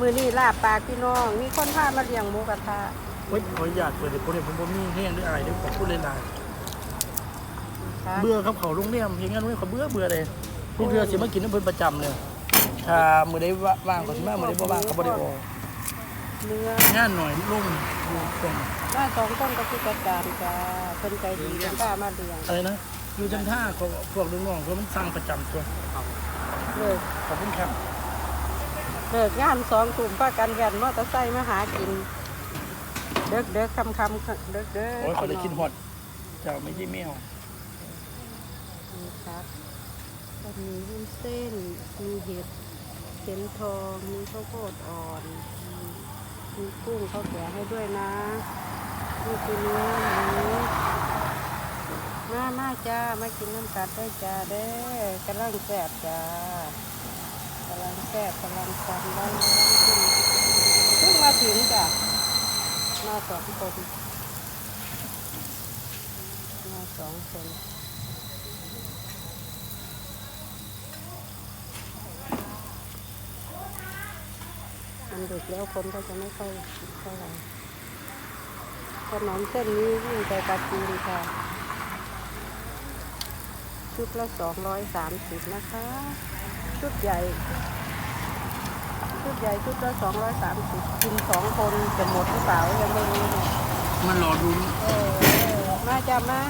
มือนี่ลาบปลาพี่น้อง มีคนพามาเลี้ยงหมูกระทะเฮ้ยขออนุญาตเปิดเดี๋ยวผมเดี๋ยวผมบ่มีแห้งหรืออะไรเดี๋ยวผมพูดเลยลายค่ะเบื่อครับเขาโรงแรมเพียงงั้นเว้ยเขาเบื่อเบื่อเลยลูกเรือสิมากินน้ำเพิ่นประจำเลยถ้ามื้อใดว่างก็สิมามื้อใดบ่ว่างก็บ่ได้ออกเนื้องานหน่อยลงอยู่ตรงมาสองคนก็คือจัดการจ้าเพิ่นใจดีเพิ่นพามาเลี้ยงอะไรนะอยู่จังท่าเขาพวกลูกน้องเขามันสร้างประจำตัวเลิกขอบคุณครับ เลิกงานสองกลุ่มป้ากันแวนมอเตอร์ไซค์มาหากิน เด็กเด็กคำคำเด็กเด็กโอ้ยเขาได้กินฮอดเจ้าไม่ใช่แมวนี่ครับก็มีวุ้นเส้น มีเห็ดเข็มทอง มีข้าวโพดอ่อน มีกุ้งเขาแกะให้ด้วยนะนี่คือเนื้อหมูมามาจ้า มากินน้ำกัดได้จ้าเด้อกำลังแซ่บจ้ากำลัง แซ่บกำลังฟันได้แล้เพิ่งมาถึงจ้ะมาสองคนมาสองคนมันดึกแล้วคนก็จะไม่ค่อยเท่าไหร่ถนนเส้นนี้วิ่งไปปราจีนค่ะ ชุดละสองร้อยสามสิบนะคะ ชุดใหญ่ ใหญ่ชุดละสองร้อยสามสิบกินสองคนจะหมดหรือเปล่ายังไม่รู้เลยมันรอดูเออมาจ้ามา